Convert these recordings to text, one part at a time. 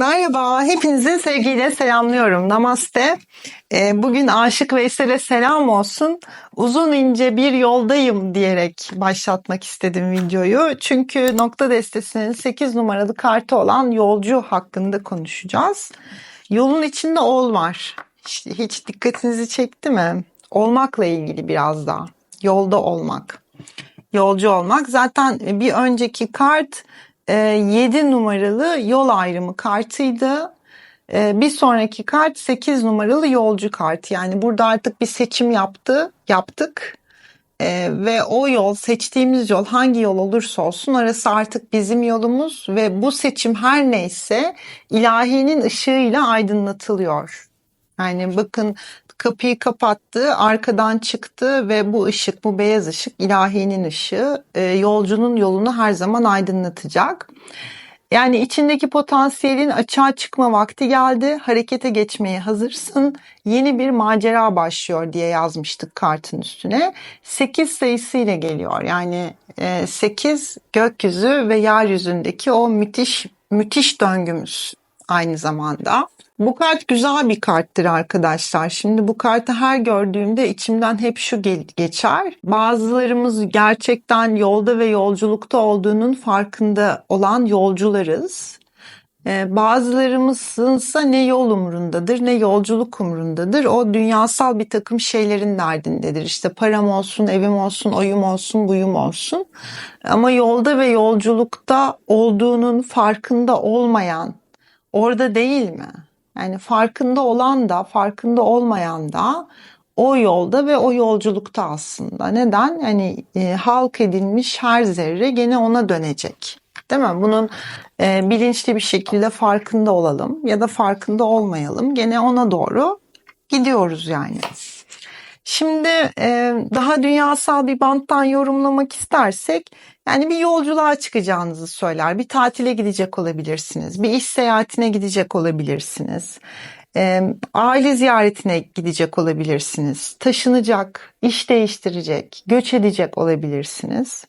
Merhaba, hepinizi sevgiyle selamlıyorum. Namaste. Ee, bugün Aşık Veysel'e selam olsun. Uzun ince bir yoldayım diyerek başlatmak istedim videoyu. Çünkü nokta destesinin 8 numaralı kartı olan yolcu hakkında konuşacağız. Yolun içinde ol var. Hiç, hiç dikkatinizi çekti mi? Olmakla ilgili biraz daha. Yolda olmak. Yolcu olmak. Zaten bir önceki kart 7 ee, numaralı yol ayrımı kartıydı. Ee, bir sonraki kart 8 numaralı yolcu kartı. Yani burada artık bir seçim yaptı, yaptık. Ee, ve o yol, seçtiğimiz yol hangi yol olursa olsun orası artık bizim yolumuz ve bu seçim her neyse ilahinin ışığıyla aydınlatılıyor. Yani bakın kapıyı kapattı, arkadan çıktı ve bu ışık, bu beyaz ışık ilahinin ışığı e, yolcunun yolunu her zaman aydınlatacak. Yani içindeki potansiyelin açığa çıkma vakti geldi. Harekete geçmeye hazırsın. Yeni bir macera başlıyor diye yazmıştık kartın üstüne. 8 sayısıyla geliyor. Yani 8 e, gökyüzü ve yeryüzündeki o müthiş müthiş döngümüz aynı zamanda. Bu kart güzel bir karttır arkadaşlar. Şimdi bu kartı her gördüğümde içimden hep şu geçer. Bazılarımız gerçekten yolda ve yolculukta olduğunun farkında olan yolcularız. Ee, bazılarımızınsa ne yol umurundadır ne yolculuk umurundadır. O dünyasal bir takım şeylerin derdindedir. İşte param olsun, evim olsun, oyum olsun, buyum olsun. Ama yolda ve yolculukta olduğunun farkında olmayan orada değil mi? Yani farkında olan da farkında olmayan da o yolda ve o yolculukta aslında. Neden? Hani e, halk edilmiş her zerre gene ona dönecek. Değil mi? Bunun e, bilinçli bir şekilde farkında olalım ya da farkında olmayalım. Gene ona doğru gidiyoruz yani. Şimdi e, daha dünyasal bir banttan yorumlamak istersek yani bir yolculuğa çıkacağınızı söyler. Bir tatile gidecek olabilirsiniz. Bir iş seyahatine gidecek olabilirsiniz. E, aile ziyaretine gidecek olabilirsiniz. Taşınacak, iş değiştirecek, göç edecek olabilirsiniz.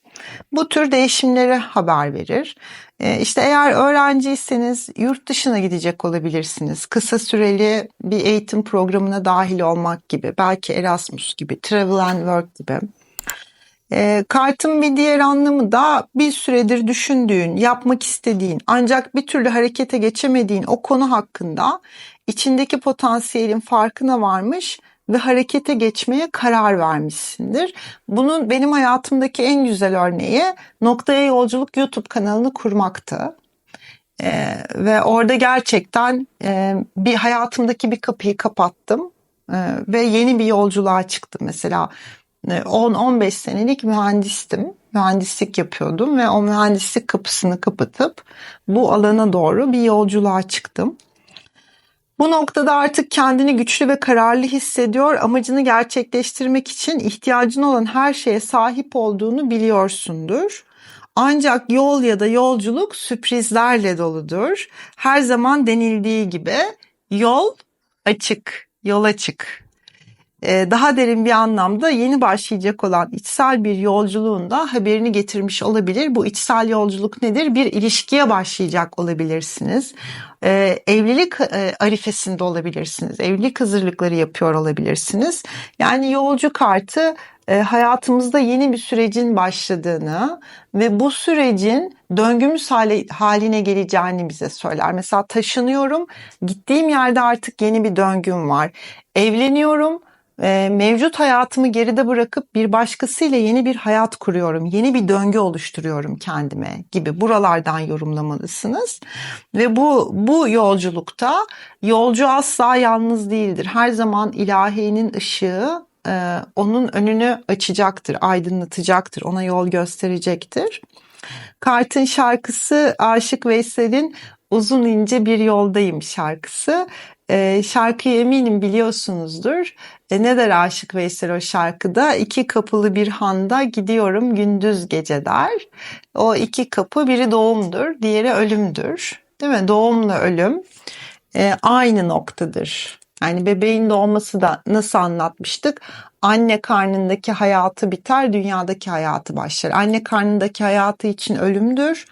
Bu tür değişimlere haber verir. E, işte eğer öğrenciyseniz yurt dışına gidecek olabilirsiniz. Kısa süreli bir eğitim programına dahil olmak gibi, belki Erasmus gibi, Travel and Work gibi. E, kartın bir diğer anlamı da bir süredir düşündüğün, yapmak istediğin ancak bir türlü harekete geçemediğin o konu hakkında içindeki potansiyelin farkına varmış ve harekete geçmeye karar vermişsindir. Bunun benim hayatımdaki en güzel örneği Noktaya Yolculuk YouTube kanalını kurmaktı. Ee, ve orada gerçekten e, bir hayatımdaki bir kapıyı kapattım e, ve yeni bir yolculuğa çıktım. Mesela 10-15 e, senelik mühendistim. Mühendislik yapıyordum ve o mühendislik kapısını kapatıp bu alana doğru bir yolculuğa çıktım. Bu noktada artık kendini güçlü ve kararlı hissediyor, amacını gerçekleştirmek için ihtiyacın olan her şeye sahip olduğunu biliyorsundur. Ancak yol ya da yolculuk sürprizlerle doludur. Her zaman denildiği gibi yol açık, yol açık. Ee, daha derin bir anlamda yeni başlayacak olan içsel bir yolculuğun da haberini getirmiş olabilir. Bu içsel yolculuk nedir? Bir ilişkiye başlayacak olabilirsiniz. Ee, evlilik e, arifesinde olabilirsiniz. Evlilik hazırlıkları yapıyor olabilirsiniz. Yani yolcu kartı e, hayatımızda yeni bir sürecin başladığını ve bu sürecin döngümüz hale, haline geleceğini bize söyler. Mesela taşınıyorum, gittiğim yerde artık yeni bir döngüm var. Evleniyorum, mevcut hayatımı geride bırakıp bir başkasıyla yeni bir hayat kuruyorum. Yeni bir döngü oluşturuyorum kendime gibi buralardan yorumlamalısınız. Ve bu bu yolculukta yolcu asla yalnız değildir. Her zaman ilahinin ışığı e, onun önünü açacaktır, aydınlatacaktır, ona yol gösterecektir. Kart'ın şarkısı Aşık Veysel'in Uzun ince bir yoldayım şarkısı. E, şarkıyı eminim biliyorsunuzdur. E, ne der Aşık Veysel o şarkıda? İki kapılı bir handa gidiyorum gündüz gece der. O iki kapı biri doğumdur, diğeri ölümdür. Değil mi? Doğumla ölüm e, aynı noktadır. Yani bebeğin doğması da nasıl anlatmıştık? Anne karnındaki hayatı biter, dünyadaki hayatı başlar. Anne karnındaki hayatı için ölümdür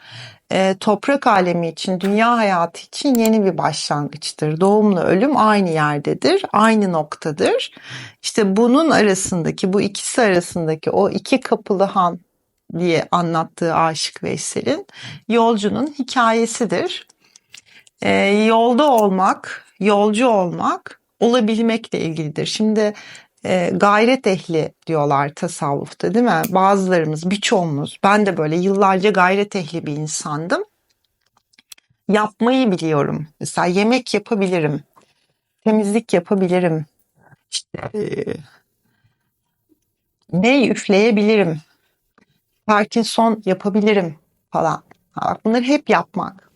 e, toprak alemi için, dünya hayatı için yeni bir başlangıçtır. Doğumla ölüm aynı yerdedir, aynı noktadır. İşte bunun arasındaki, bu ikisi arasındaki o iki kapılı han diye anlattığı Aşık Veysel'in yolcunun hikayesidir. E, yolda olmak, yolcu olmak olabilmekle ilgilidir. Şimdi e, gayret ehli diyorlar tasavvufta değil mi? Bazılarımız, birçoğumuz, ben de böyle yıllarca gayret ehli bir insandım. Yapmayı biliyorum. Mesela yemek yapabilirim. Temizlik yapabilirim. İşte e, ne üfleyebilirim. Parkinson yapabilirim falan. Bak bunları hep yapmak.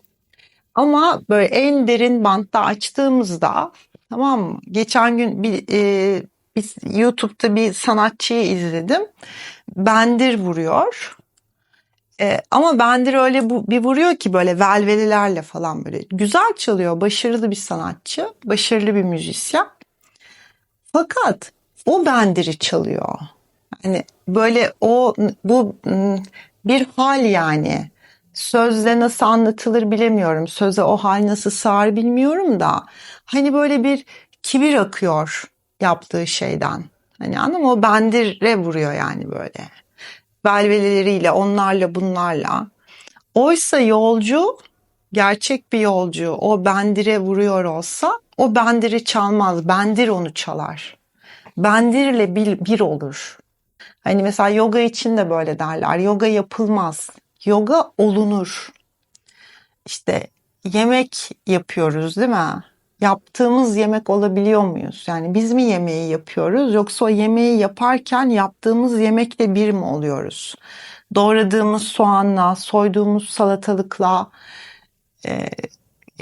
Ama böyle en derin bantta açtığımızda tamam mı? Geçen gün bir e, biz YouTube'da bir sanatçıyı izledim. Bendir vuruyor. E, ama Bendir öyle bu, bir vuruyor ki böyle velvelilerle falan böyle. Güzel çalıyor. Başarılı bir sanatçı. Başarılı bir müzisyen. Fakat o Bendir'i çalıyor. Hani böyle o bu bir hal yani. Sözle nasıl anlatılır bilemiyorum. Söze o hal nasıl sığar bilmiyorum da. Hani böyle bir kibir akıyor yaptığı şeyden. Hani anladın O bendire vuruyor yani böyle. Belveleleriyle, onlarla, bunlarla. Oysa yolcu, gerçek bir yolcu o bendire vuruyor olsa o bendiri çalmaz. Bendir onu çalar. Bendirle bir, bir olur. Hani mesela yoga için de böyle derler. Yoga yapılmaz. Yoga olunur. İşte yemek yapıyoruz değil mi? Yaptığımız yemek olabiliyor muyuz? Yani biz mi yemeği yapıyoruz yoksa o yemeği yaparken yaptığımız yemekle bir mi oluyoruz? Doğradığımız soğanla, soyduğumuz salatalıkla, e,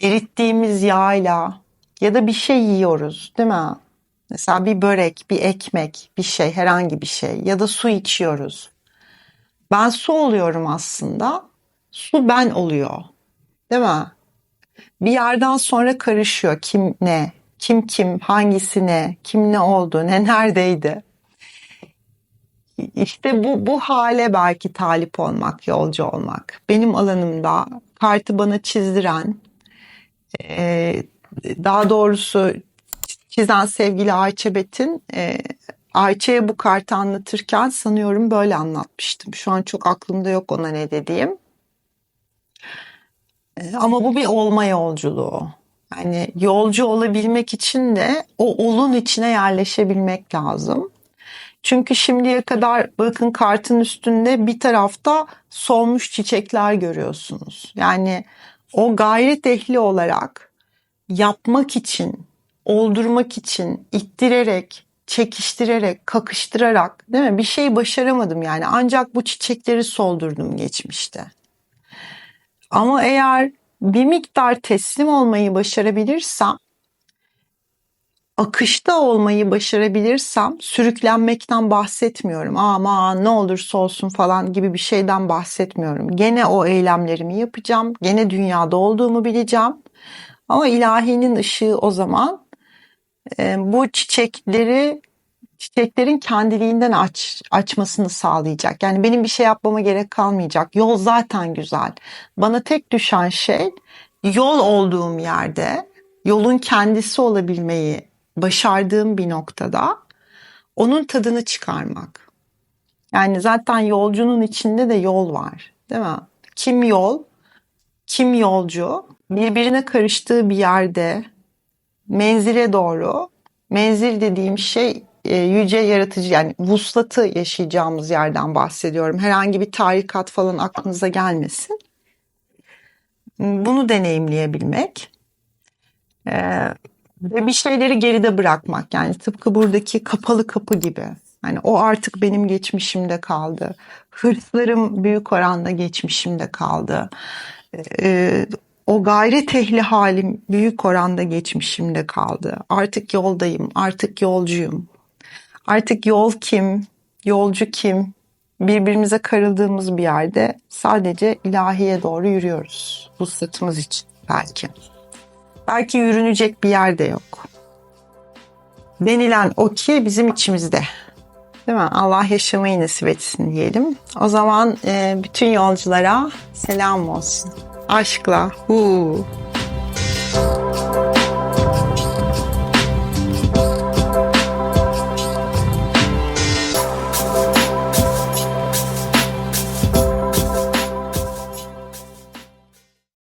erittiğimiz yağla ya da bir şey yiyoruz değil mi? Mesela bir börek, bir ekmek, bir şey, herhangi bir şey ya da su içiyoruz. Ben su oluyorum aslında. Su ben oluyor. Değil mi? Bir yerden sonra karışıyor kim ne, kim kim, hangisi ne, kim ne oldu, ne neredeydi. İşte bu, bu hale belki talip olmak, yolcu olmak. Benim alanımda kartı bana çizdiren, e, daha doğrusu çizen sevgili Ayça Betin, e, Ayça'ya bu kartı anlatırken sanıyorum böyle anlatmıştım. Şu an çok aklımda yok ona ne dediğim. Ama bu bir olma yolculuğu. Yani yolcu olabilmek için de o olun içine yerleşebilmek lazım. Çünkü şimdiye kadar bakın kartın üstünde bir tarafta solmuş çiçekler görüyorsunuz. Yani o gayret ehli olarak yapmak için, oldurmak için ittirerek, çekiştirerek, kakıştırarak değil mi? Bir şey başaramadım yani. Ancak bu çiçekleri soldurdum geçmişte. Ama eğer bir miktar teslim olmayı başarabilirsem, akışta olmayı başarabilirsem, sürüklenmekten bahsetmiyorum. Ama ne olursa olsun falan gibi bir şeyden bahsetmiyorum. Gene o eylemlerimi yapacağım. Gene dünyada olduğumu bileceğim. Ama ilahinin ışığı o zaman e, bu çiçekleri çiçeklerin kendiliğinden aç, açmasını sağlayacak. Yani benim bir şey yapmama gerek kalmayacak. Yol zaten güzel. Bana tek düşen şey yol olduğum yerde yolun kendisi olabilmeyi başardığım bir noktada onun tadını çıkarmak. Yani zaten yolcunun içinde de yol var, değil mi? Kim yol, kim yolcu birbirine karıştığı bir yerde menzile doğru menzil dediğim şey e, yüce yaratıcı yani vuslatı yaşayacağımız yerden bahsediyorum. Herhangi bir tarikat falan aklınıza gelmesin. Bunu deneyimleyebilmek ee, ve bir şeyleri geride bırakmak yani tıpkı buradaki kapalı kapı gibi. Yani o artık benim geçmişimde kaldı. Hırslarım büyük oranda geçmişimde kaldı. Ee, o gayret ehli halim büyük oranda geçmişimde kaldı. Artık yoldayım, artık yolcuyum. Artık yol kim, yolcu kim, birbirimize karıldığımız bir yerde sadece ilahiye doğru yürüyoruz. Bu sırtımız için belki. Belki yürünecek bir yer de yok. Denilen o ki bizim içimizde. Değil mi? Allah yaşamayı nasip etsin diyelim. O zaman e, bütün yolculara selam olsun. Aşkla. Huu.